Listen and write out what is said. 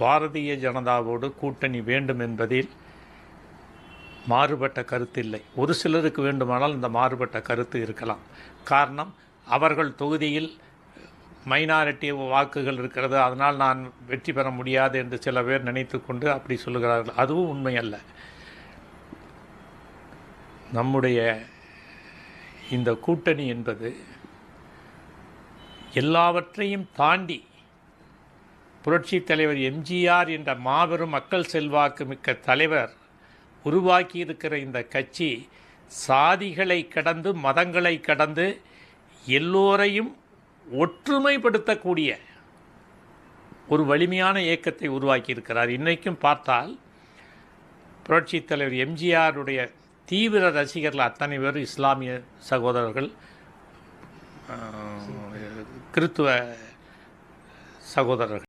பாரதிய ஜனதாவோடு கூட்டணி வேண்டும் என்பதில் மாறுபட்ட கருத்து இல்லை. ஒரு சிலருக்கு வேண்டுமானால் இந்த மாறுபட்ட கருத்து இருக்கலாம். காரணம் அவர்கள் தொகுதியில் மைனாரிட்டி வாக்குகள் இருக்கிறது. அதனால் நான் வெற்றி பெற முடியாது என்று சில பேர் நினைத்து கொண்டு அப்படி சொல்லுகிறார்கள். அதுவும் உண்மை அல்ல நம்முடைய இந்த கூட்டணி என்பது எல்லாவற்றையும் தாண்டி புரட்சித் தலைவர் எம்ஜிஆர் என்ற மாபெரும் மக்கள் செல்வாக்கு மிக்க தலைவர் உருவாக்கி இருக்கிற இந்த கட்சி சாதிகளை கடந்து மதங்களை கடந்து எல்லோரையும் ஒற்றுமைப்படுத்தக்கூடிய ஒரு வலிமையான இயக்கத்தை உருவாக்கி இருக்கிறார் இன்றைக்கும் பார்த்தால் புரட்சித் தலைவர் எம்ஜிஆருடைய தீவிர ரசிகர்கள் அத்தனை பேர் இஸ்லாமிய சகோதரர்கள் கிறித்துவ சகோதரர்கள்.